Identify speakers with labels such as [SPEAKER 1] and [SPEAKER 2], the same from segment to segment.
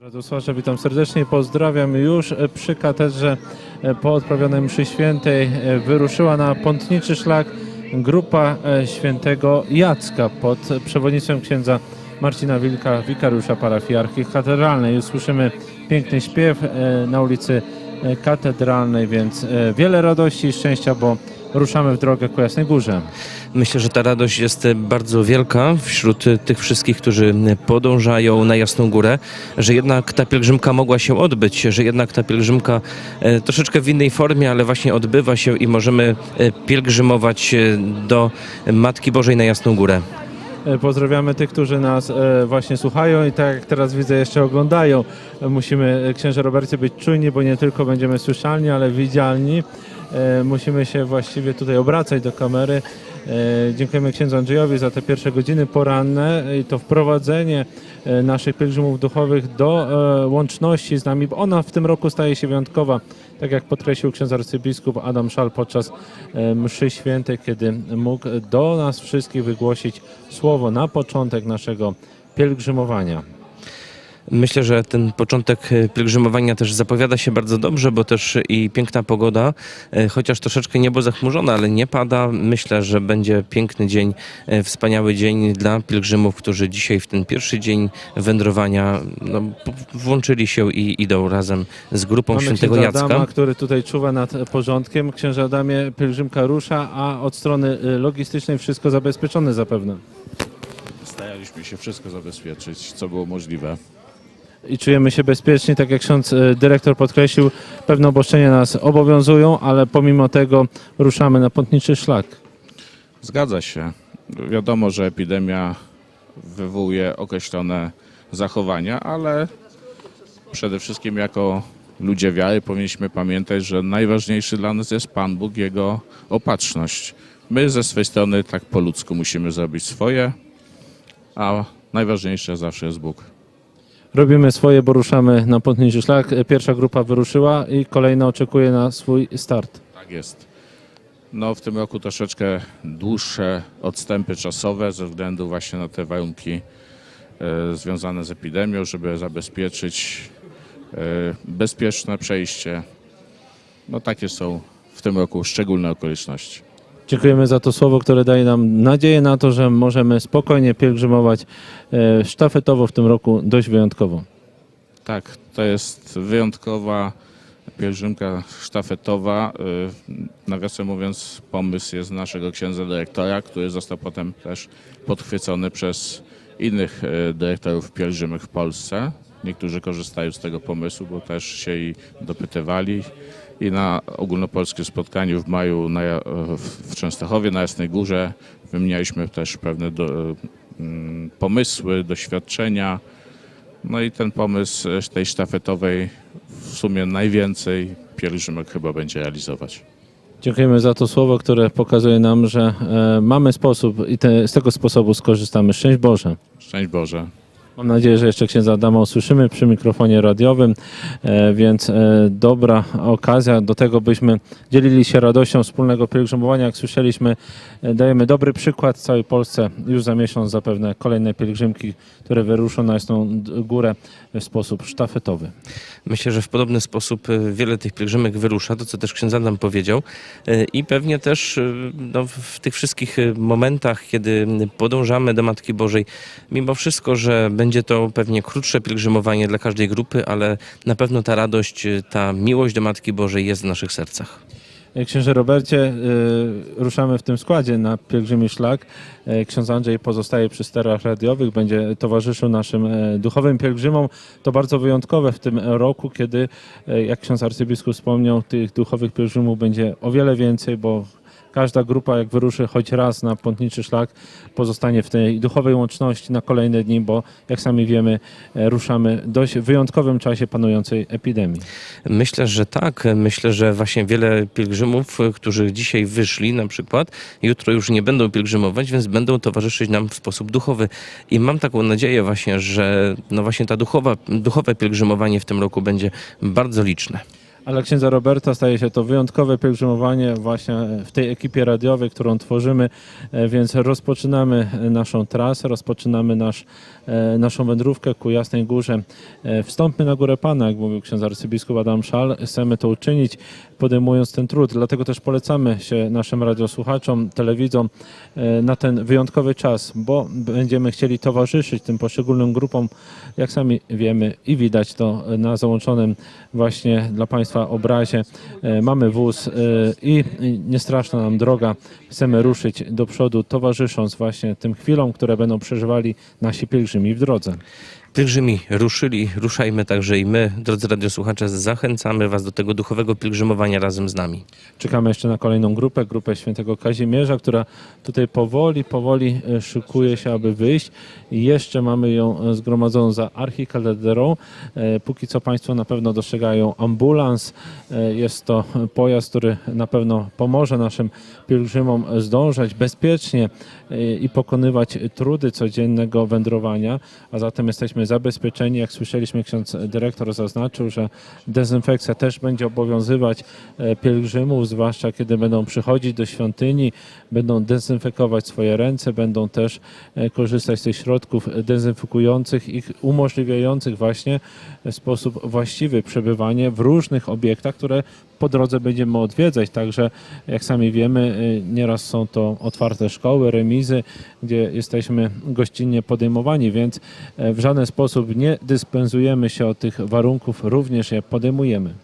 [SPEAKER 1] Radosławza, witam serdecznie pozdrawiam. Już e, przy katedrze e, po odprawionej mszy świętej e, wyruszyła na pątniczy szlak grupa świętego Jacka pod przewodnictwem księdza Marcina Wilka, wikariusza parafiarchii katedralnej. Już słyszymy piękny śpiew na ulicy katedralnej, więc wiele radości i szczęścia, bo ruszamy w drogę ku Jasnej Górze.
[SPEAKER 2] Myślę, że ta radość jest bardzo wielka wśród tych wszystkich, którzy podążają na Jasną Górę, że jednak ta pielgrzymka mogła się odbyć, że jednak ta pielgrzymka e, troszeczkę w innej formie, ale właśnie odbywa się i możemy e, pielgrzymować e, do Matki Bożej na Jasną Górę.
[SPEAKER 1] Pozdrawiamy tych, którzy nas właśnie słuchają i tak jak teraz widzę, jeszcze oglądają. Musimy, księże Robercie, być czujni, bo nie tylko będziemy słyszalni, ale widzialni. E, Musimy się właściwie tutaj obracać do kamery. E, Dziękujemy księdzu Andrzejowi za te pierwsze godziny poranne i to wprowadzenie e, naszych pielgrzymów duchowych do łączności z nami, ona w tym roku staje się wyjątkowa, tak jak podkreślił ksiądz arcybiskup Adam Szal podczas mszy świętej, kiedy mógł do nas wszystkich wygłosić słowo na początek naszego pielgrzymowania.
[SPEAKER 2] Myślę, że ten początek e, pielgrzymowania też zapowiada się bardzo dobrze, bo też i piękna pogoda, e, chociaż troszeczkę niebo zachmurzone, ale nie pada. Myślę, że będzie piękny dzień, e, wspaniały dzień dla pielgrzymów, którzy dzisiaj w ten pierwszy dzień wędrowania no, włączyli się i idą razem z grupą świętego
[SPEAKER 1] księdza
[SPEAKER 2] Jacka.
[SPEAKER 1] Adama, który tutaj czuwa nad porządkiem. Księże Adamie, pielgrzymka rusza, a od strony logistycznej wszystko zabezpieczone zapewne.
[SPEAKER 3] Staraliśmy się wszystko zabezpieczyć, co było możliwe.
[SPEAKER 1] I czujemy się bezpiecznie, tak jak ksiądz e, dyrektor podkreślił, pewne obostrzenia nas obowiązują, ale pomimo tego ruszamy na pątniczy szlak.
[SPEAKER 3] Zgadza się. Wiadomo, że epidemia wywołuje określone zachowania, ale przede wszystkim jako ludzie wiary powinniśmy pamiętać, że najważniejszy dla nas jest Pan Bóg, Jego opatrzność. My ze swej strony tak po ludzku musimy zrobić swoje, a najważniejsze zawsze jest Bóg.
[SPEAKER 1] Robimy swoje, bo ruszamy na pątniczy szlak. Pierwsza grupa wyruszyła i kolejna oczekuje na swój start.
[SPEAKER 3] Tak jest. No w tym roku troszeczkę dłuższe odstępy czasowe ze względu właśnie na te warunki e, związane z epidemią, żeby zabezpieczyć e, bezpieczne przejście. No takie są w tym roku szczególne okoliczności.
[SPEAKER 1] Dziękujemy za to słowo, które daje nam nadzieję na to, że możemy spokojnie pielgrzymować e, sztafetowo w tym roku dość wyjątkowo.
[SPEAKER 3] Tak, to jest wyjątkowa pielgrzymka sztafetowa. Y, Nawiasem mówiąc, pomysł jest naszego księdza dyrektora, który został potem też podchwycony przez innych y, dyrektorów pielgrzymek w Polsce. Niektórzy korzystają z tego pomysłu, bo też się i dopytywali. I na ogólnopolskim spotkaniu w maju na, w Częstochowie, na Jasnej Górze, wymienialiśmy też pewne do, mm, pomysły, doświadczenia. No i ten pomysł e, tej sztafetowej w sumie najwięcej pielgrzymek chyba będzie realizować.
[SPEAKER 1] Dziękujemy za to słowo, które pokazuje nam, że e, mamy sposób i te, z tego sposobu skorzystamy. Szczęść Boże.
[SPEAKER 3] Szczęść Boże.
[SPEAKER 1] Mam nadzieję, że jeszcze księdza Adama usłyszymy przy mikrofonie radiowym, e, więc e, dobra okazja do tego, byśmy dzielili się radością wspólnego pielgrzymowania. Jak słyszeliśmy, e, dajemy dobry przykład całej Polsce. Już za miesiąc zapewne kolejne pielgrzymki, które wyruszą na Jasną Górę w sposób sztafetowy.
[SPEAKER 2] Myślę, że w podobny sposób e, wiele tych pielgrzymek wyrusza, to co też ksiądz Adam powiedział. E, I pewnie też e, no, w tych wszystkich momentach, kiedy podążamy do Matki Bożej, mimo wszystko, że będzie to pewnie krótsze pielgrzymowanie dla każdej grupy, ale na pewno ta radość, ta miłość do Matki Bożej jest w naszych sercach.
[SPEAKER 1] E, Księże Robercie, e, ruszamy w tym składzie na pielgrzymi szlak. E, Ksiądz Andrzej pozostaje przy sterach radiowych, będzie towarzyszył naszym duchowym pielgrzymom. To bardzo wyjątkowe w tym roku, kiedy, jak ksiądz arcybiskup wspomniał, tych duchowych pielgrzymów będzie o wiele więcej, bo każda grupa, jak wyruszy choć raz na pątniczy szlak, pozostanie w tej duchowej łączności na kolejne dni, bo jak sami wiemy, e, ruszamy w dość wyjątkowym czasie panującej epidemii.
[SPEAKER 2] Myślę, że tak. Myślę, że właśnie wiele pielgrzymów, którzy dzisiaj wyszli na przykład, jutro już nie będą pielgrzymować, więc będą towarzyszyć nam w sposób duchowy. I mam taką nadzieję właśnie, że no właśnie ta duchowa, duchowe pielgrzymowanie w tym roku będzie bardzo liczne.
[SPEAKER 1] Ale księdza Roberta staje się to wyjątkowe pielgrzymowanie właśnie w tej ekipie radiowej, którą tworzymy, e, więc rozpoczynamy e, naszą trasę, rozpoczynamy nasz, e, naszą wędrówkę ku Jasnej Górze. Wstąpmy na Górę Pana, jak mówił ksiądz arcybiskup Adam Szal. Chcemy to uczynić, podejmując ten trud. Dlatego też polecamy się naszym radiosłuchaczom, telewidzom na ten wyjątkowy czas, bo będziemy chcieli towarzyszyć tym poszczególnym grupom, jak sami wiemy i widać to na załączonym właśnie dla Państwa obrazie. E, Mamy wóz e, i i nie straszna nam droga. Chcemy ruszyć do przodu, towarzysząc właśnie tym chwilom, które będą przeżywali nasi pielgrzymi w drodze.
[SPEAKER 2] Pielgrzymi ruszyli, ruszajmy także i my, drodzy radiosłuchacze, zachęcamy Was do tego duchowego pielgrzymowania razem z nami.
[SPEAKER 1] Czekamy jeszcze na kolejną grupę, grupę świętego Kazimierza, która tutaj powoli, powoli e, szykuje się, aby wyjść. Jeszcze mamy ją e, zgromadzoną za archikatedrą. E, Póki co Państwo na pewno dostrzegają ambulans. Jest to pojazd, który na pewno pomoże naszym pielgrzymom zdążać bezpiecznie i pokonywać trudy codziennego wędrowania, a zatem jesteśmy zabezpieczeni. Jak słyszeliśmy, ksiądz dyrektor zaznaczył, że dezynfekcja też będzie obowiązywać e, pielgrzymów, zwłaszcza kiedy będą przychodzić do świątyni, będą dezynfekować swoje ręce, będą też e, korzystać z tych środków dezynfekujących i umożliwiających właśnie w sposób właściwy przebywanie w różnych obiektach, które po drodze będziemy odwiedzać. Także jak sami wiemy, y, nieraz są to otwarte szkoły, remizy, gdzie jesteśmy gościnnie podejmowani, więc e, w żaden sposób nie dyspensujemy się od tych warunków, również je podejmujemy.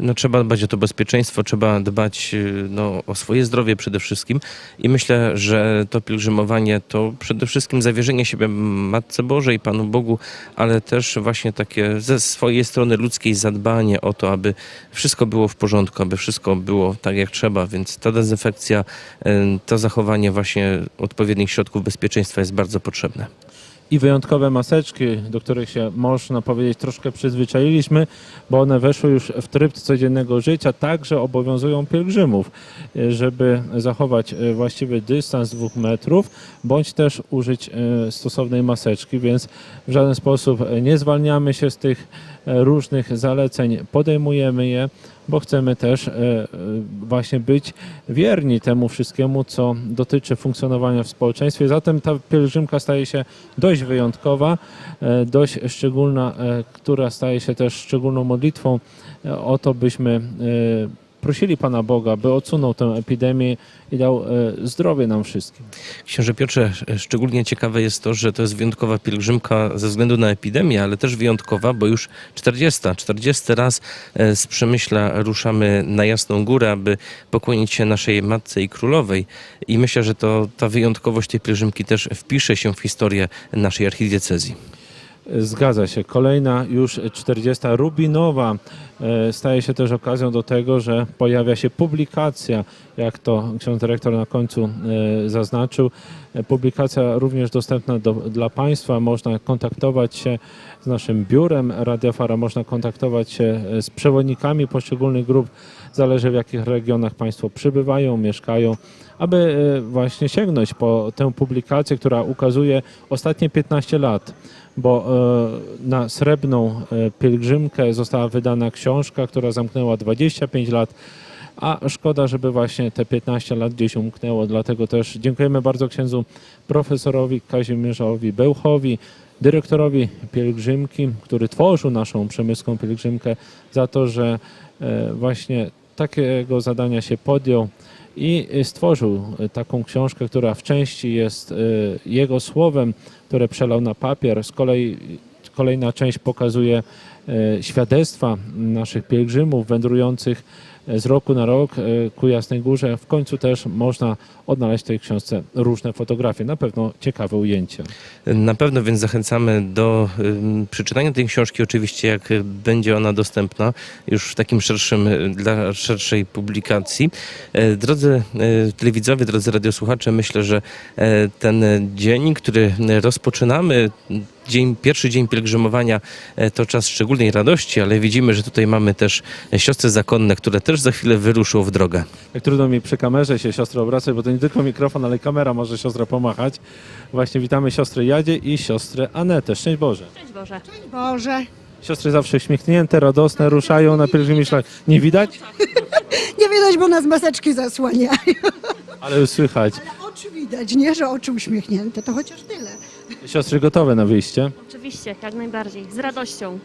[SPEAKER 2] No, trzeba dbać o to bezpieczeństwo, trzeba dbać y, no, o swoje zdrowie przede wszystkim i myślę, że to pielgrzymowanie to przede wszystkim zawierzenie siebie Matce Bożej, Panu Bogu, ale też właśnie takie ze swojej strony ludzkiej zadbanie o to, aby wszystko było w porządku, aby wszystko było tak jak trzeba, więc ta dezynfekcja, y, to zachowanie właśnie odpowiednich środków bezpieczeństwa jest bardzo potrzebne.
[SPEAKER 1] I wyjątkowe maseczki, do których się można powiedzieć troszkę przyzwyczailiśmy, bo one weszły już w tryb codziennego życia, także obowiązują pielgrzymów, e, żeby zachować e, właściwy dystans dwóch metrów, bądź też użyć e, stosownej maseczki, więc w żaden sposób nie zwalniamy się z tych różnych zaleceń, podejmujemy je, bo chcemy też e, e, właśnie być wierni temu wszystkiemu, co dotyczy funkcjonowania w społeczeństwie. Zatem ta pielgrzymka staje się dość wyjątkowa, e, dość szczególna, która staje się też szczególną modlitwą o to, byśmy prosili Pana Boga, by odsunął tę epidemię i dał e, zdrowie nam wszystkim.
[SPEAKER 2] Księże Piotrze, szczególnie ciekawe jest to, że to jest wyjątkowa pielgrzymka ze względu na epidemię, ale też wyjątkowa, bo już 40, 40 raz e, z Przemyśla ruszamy na Jasną Górę, aby pokłonić się naszej Matce i Królowej. I myślę, że to ta wyjątkowość tej pielgrzymki też wpisze się w historię naszej archidiecezji.
[SPEAKER 1] Zgadza się. Kolejna już 40. Rubinowa e, staje się też okazją do tego, że pojawia się publikacja, jak to ksiądz dyrektor na końcu e, zaznaczył. Publikacja również dostępna do, dla Państwa. Można kontaktować się z naszym biurem Radiofara, można kontaktować się e, z przewodnikami poszczególnych grup. Zależy w jakich regionach Państwo przybywają, mieszkają, aby e, właśnie sięgnąć po tę publikację, która ukazuje ostatnie 15 lat bo e, na srebrną pielgrzymkę została wydana książka, która zamknęła 25 lat, a szkoda, żeby właśnie te 15 lat gdzieś umknęło. Dlatego też dziękujemy bardzo księdzu profesorowi Kazimierzowi Bełchowi, dyrektorowi pielgrzymki, który tworzył naszą przemysłową pielgrzymkę, za to, że e, właśnie takiego zadania się podjął i stworzył taką książkę, która w części jest e, jego słowem, które przelał na papier. Z kolei kolejna część pokazuje e, świadectwa naszych pielgrzymów wędrujących z roku na rok e, ku Jasnej Górze. W końcu też można odnaleźć w tej książce różne fotografie, na pewno ciekawe ujęcia.
[SPEAKER 2] Na pewno więc zachęcamy do przeczytania tej książki, oczywiście jak będzie ona dostępna już w takim szerszym, y, dla szerszej publikacji. E, Drodzy e, telewidzowie, drodzy radiosłuchacze, myślę, że e, ten dzień, który rozpoczynamy, dzień, pierwszy dzień pielgrzymowania e, to czas szczególnej radości, ale widzimy, że tutaj mamy też siostry zakonne, które też za chwilę wyruszą w drogę.
[SPEAKER 1] Jak trudno mi przy kamerze się siostrę obracać, bo to nie tylko mikrofon, ale kamera może siostra pomachać. Właśnie witamy siostrę Jadzie i siostrę Anetę. Szczęść Boże.
[SPEAKER 4] Cześć Boże.
[SPEAKER 5] Boże,
[SPEAKER 1] Siostry zawsze uśmiechnięte, radosne, ruszają na pielgrzymi szlak. Nie widać,
[SPEAKER 4] Nie widać, bo nas maseczki zasłaniają.
[SPEAKER 1] ale już słychać.
[SPEAKER 4] Oczy widać, nie, że oczy uśmiechnięte, to chociaż tyle.
[SPEAKER 1] Siostry gotowe na wyjście.
[SPEAKER 5] Oczywiście, jak najbardziej. Z radością.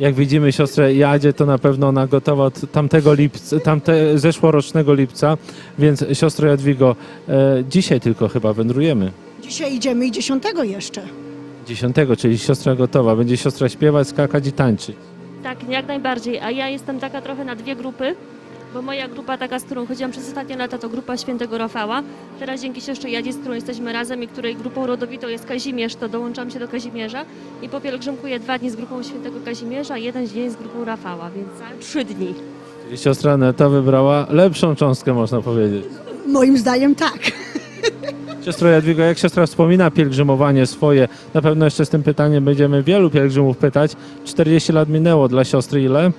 [SPEAKER 1] Jak widzimy siostrę Jadzie, to na pewno ona gotowa od tamtego lipca, tamte, zeszłorocznego lipca, więc siostro Jadwigo, e, dzisiaj tylko chyba wędrujemy.
[SPEAKER 4] Dzisiaj idziemy i dziesiątego jeszcze.
[SPEAKER 1] 10, czyli siostra gotowa. Będzie siostra śpiewać, skakać i tańczyć.
[SPEAKER 5] Tak, jak najbardziej. A ja jestem taka trochę na dwie grupy, bo moja grupa taka, z którą chodziłam przez ostatnie lata, to grupa świętego Rafała. Teraz dzięki siostrze Jadzie, z którą jesteśmy razem i której grupą rodowitą jest Kazimierz, to dołączam się do Kazimierza i popielgrzymkuję dwa dni z grupą świętego Kazimierza, jeden dzień z grupą Rafała, więc trzy dni.
[SPEAKER 1] Czyli siostra Neta wybrała lepszą cząstkę, można powiedzieć.
[SPEAKER 4] Moim zdaniem tak.
[SPEAKER 1] Siostro Jadwigo, jak siostra wspomina pielgrzymowanie swoje, na pewno jeszcze z tym pytaniem będziemy wielu pielgrzymów pytać. 40 lat minęło dla siostry ile?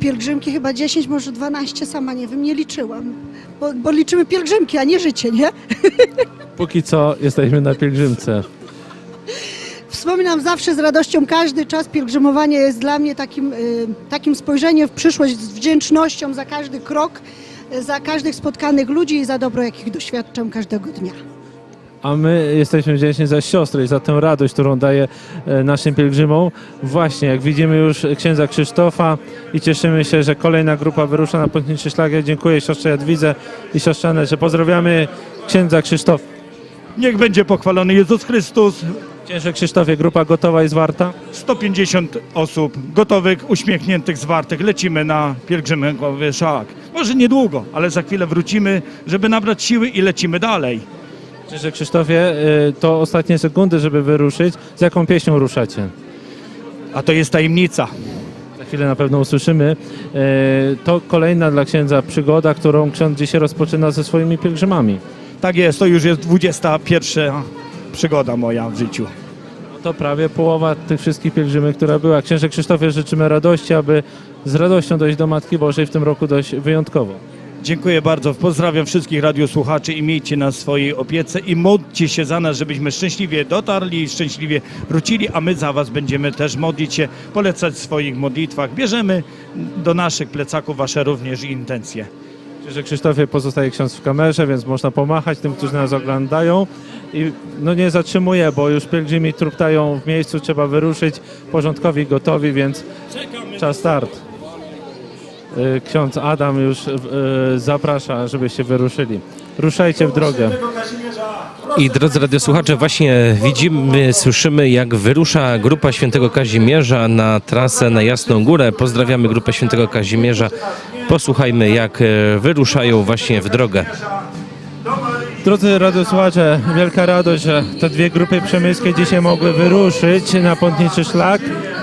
[SPEAKER 4] Pielgrzymki chyba 10, może 12, sama nie wiem, nie liczyłam. Bo, bo liczymy pielgrzymki, a nie życie, nie?
[SPEAKER 1] Póki co jesteśmy na pielgrzymce.
[SPEAKER 4] Wspominam zawsze z radością każdy czas pielgrzymowania jest dla mnie takim, y, takim spojrzeniem w przyszłość z wdzięcznością za każdy krok, y, za każdych spotkanych ludzi i za dobro, jakich doświadczam każdego dnia.
[SPEAKER 1] A my jesteśmy wdzięczni za siostrę i za tę radość, którą daje e, naszym pielgrzymom. Właśnie, jak widzimy już księdza Krzysztofa i cieszymy się, że kolejna grupa wyrusza na pątniczy szlak. Ja dziękuję siostrze Jadwidze i siostrze że Pozdrawiamy księdza Krzysztofa.
[SPEAKER 6] Niech będzie pochwalony Jezus Chrystus.
[SPEAKER 1] Księże Krzysztofie, grupa gotowa i zwarta?
[SPEAKER 6] 150 osób gotowych, uśmiechniętych, zwartych. Lecimy na pielgrzymowy szlak. Może niedługo, ale za chwilę wrócimy, żeby nabrać siły i lecimy dalej.
[SPEAKER 1] Księże Krzysztofie, e, to ostatnie sekundy, żeby wyruszyć. Z jaką pieśnią ruszacie?
[SPEAKER 6] A to jest tajemnica.
[SPEAKER 1] Za chwilę na pewno usłyszymy. E, To kolejna dla księdza przygoda, którą ksiądz dzisiaj rozpoczyna ze swoimi pielgrzymami.
[SPEAKER 6] Tak jest, to już jest 21 przygoda moja w życiu.
[SPEAKER 1] To prawie połowa tych wszystkich pielgrzymek, która była. Księże Krzysztofie, życzymy radości, aby z radością dojść do Matki Bożej w tym roku dość wyjątkowo.
[SPEAKER 6] Dziękuję bardzo. Pozdrawiam wszystkich radiosłuchaczy i miejcie nas w swojej opiece i módlcie się za nas, żebyśmy szczęśliwie dotarli i szczęśliwie wrócili, a my za was będziemy też modlić się, polecać w swoich modlitwach. Bierzemy do naszych plecaków wasze również intencje.
[SPEAKER 1] Księże Krzysztofie, pozostaje ksiądz w kamerze, więc można pomachać tym, którzy nas oglądają. I no nie zatrzymuję, bo już pielgrzymi truptają w miejscu, trzeba wyruszyć, porządkowi gotowi, więc czas start. Y, Ksiądz Adam już y, zaprasza, żebyście wyruszyli. Ruszajcie w drogę.
[SPEAKER 2] I drodzy radiosłuchacze, właśnie widzimy, słyszymy jak wyrusza grupa Świętego Kazimierza na trasę na Jasną Górę. Pozdrawiamy grupę Świętego Kazimierza. Posłuchajmy jak e, wyruszają właśnie w drogę.
[SPEAKER 1] Drodzy radiosłuchacze, wielka radość, że te dwie grupy przemyskie dzisiaj mogły wyruszyć na pątniczy szlak,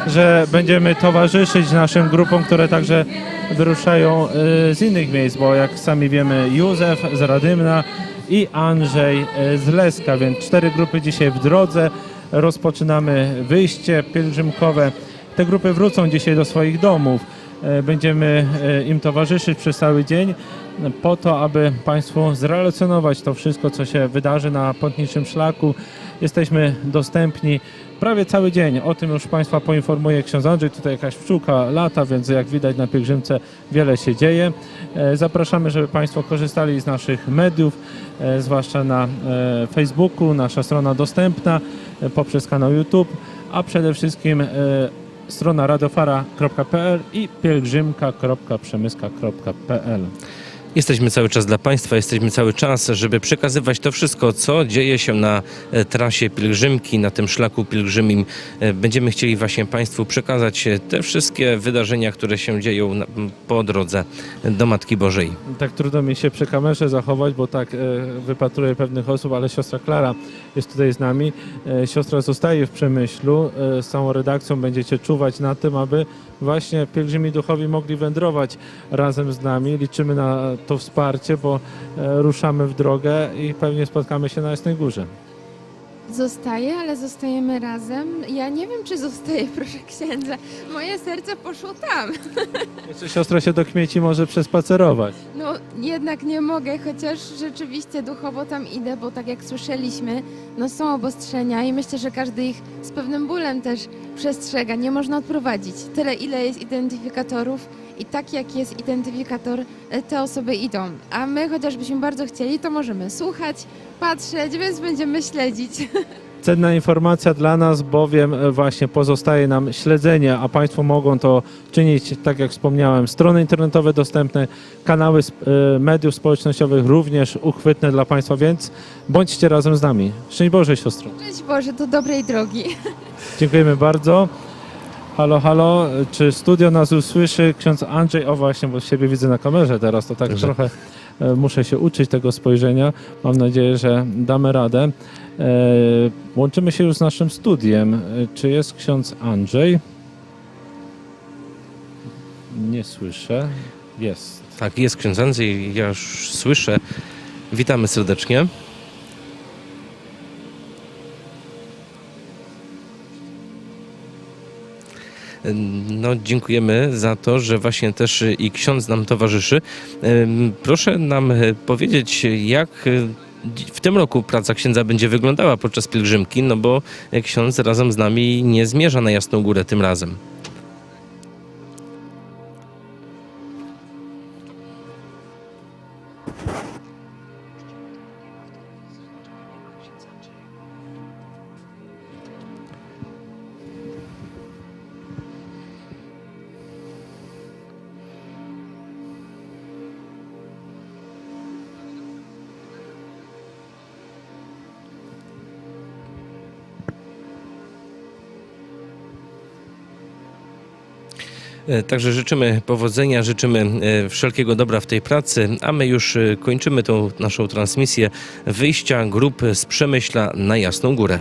[SPEAKER 1] że będziemy towarzyszyć naszym grupom, które także wyruszają y, z innych miejsc, bo jak sami wiemy Józef z Radymna i Andrzej y, z Leska, więc cztery grupy dzisiaj w drodze. Rozpoczynamy wyjście pielgrzymkowe. Te grupy wrócą dzisiaj do swoich domów. E, Będziemy e, im towarzyszyć przez cały dzień po to, aby Państwu zrelacjonować to wszystko, co się wydarzy na Pątniczym Szlaku. Jesteśmy dostępni prawie cały dzień. O tym już Państwa poinformuje ksiądz Andrzej. Tutaj jakaś pszczółka lata, więc jak widać na pielgrzymce wiele się dzieje. E, Zapraszamy, żeby Państwo korzystali z naszych mediów, zwłaszcza na Facebooku, nasza strona dostępna poprzez kanał YouTube, a przede wszystkim strona radiofara.pl i pielgrzymka.przemyska.pl.
[SPEAKER 2] Jesteśmy cały czas dla Państwa, jesteśmy cały czas, żeby przekazywać to wszystko, co dzieje się na e, trasie pielgrzymki, na tym szlaku pielgrzymim. E, Będziemy chcieli właśnie Państwu przekazać e, te wszystkie wydarzenia, które się dzieją po drodze do Matki Bożej.
[SPEAKER 1] Tak trudno mi się przy kamerze zachować, bo tak wypatruję pewnych osób, ale siostra Klara jest tutaj z nami. Siostra zostaje w Przemyślu. Z całą redakcją będziecie czuwać na tym, aby właśnie pielgrzymi duchowi mogli wędrować razem z nami. Liczymy na to wsparcie, bo e, ruszamy w drogę i pewnie spotkamy się na Jasnej Górze.
[SPEAKER 7] Zostaję, ale zostajemy razem. Ja nie wiem, czy zostaję, proszę księdza. Moje serce poszło tam.
[SPEAKER 1] Jeszcze siostra się do kmieci może przespacerować.
[SPEAKER 7] No jednak nie mogę, chociaż rzeczywiście duchowo tam idę, bo tak jak słyszeliśmy, no są obostrzenia i myślę, że każdy ich z pewnym bólem też przestrzega. Nie można odprowadzić. Tyle, ile jest identyfikatorów i tak jak jest identyfikator, e, te osoby idą. A my chociażbyśmy bardzo chcieli, to możemy słuchać, patrzeć, więc będziemy śledzić.
[SPEAKER 1] Cenna informacja dla nas, bowiem e, właśnie pozostaje nam śledzenie, a Państwo mogą to czynić, tak jak wspomniałem, strony internetowe dostępne, kanały e, mediów społecznościowych również uchwytne dla Państwa, więc bądźcie razem z nami. Szczęść Boże, siostro.
[SPEAKER 7] Cześć Boże, do dobrej drogi.
[SPEAKER 1] Dziękujemy bardzo. Halo, halo, czy studio nas usłyszy? Ksiądz Andrzej, o właśnie, bo siebie widzę na kamerze teraz, to tak
[SPEAKER 2] Dobrze.
[SPEAKER 1] trochę e, muszę się uczyć tego spojrzenia. Mam nadzieję, że damy radę. E, Łączymy się już z naszym studiem. E, Czy jest ksiądz Andrzej? Nie słyszę. Jest.
[SPEAKER 2] Tak, jest ksiądz Andrzej, ja już słyszę. Witamy serdecznie. No, dziękujemy za to, że właśnie też i ksiądz nam towarzyszy. Proszę nam e, powiedzieć, jak e, w tym roku praca księdza będzie wyglądała podczas pielgrzymki, no bo e, ksiądz razem z nami nie zmierza na Jasną Górę tym razem. Także życzymy powodzenia, życzymy e, wszelkiego dobra w tej pracy, a my już e, kończymy tą naszą transmisję wyjścia grupy z Przemyśla na Jasną Górę.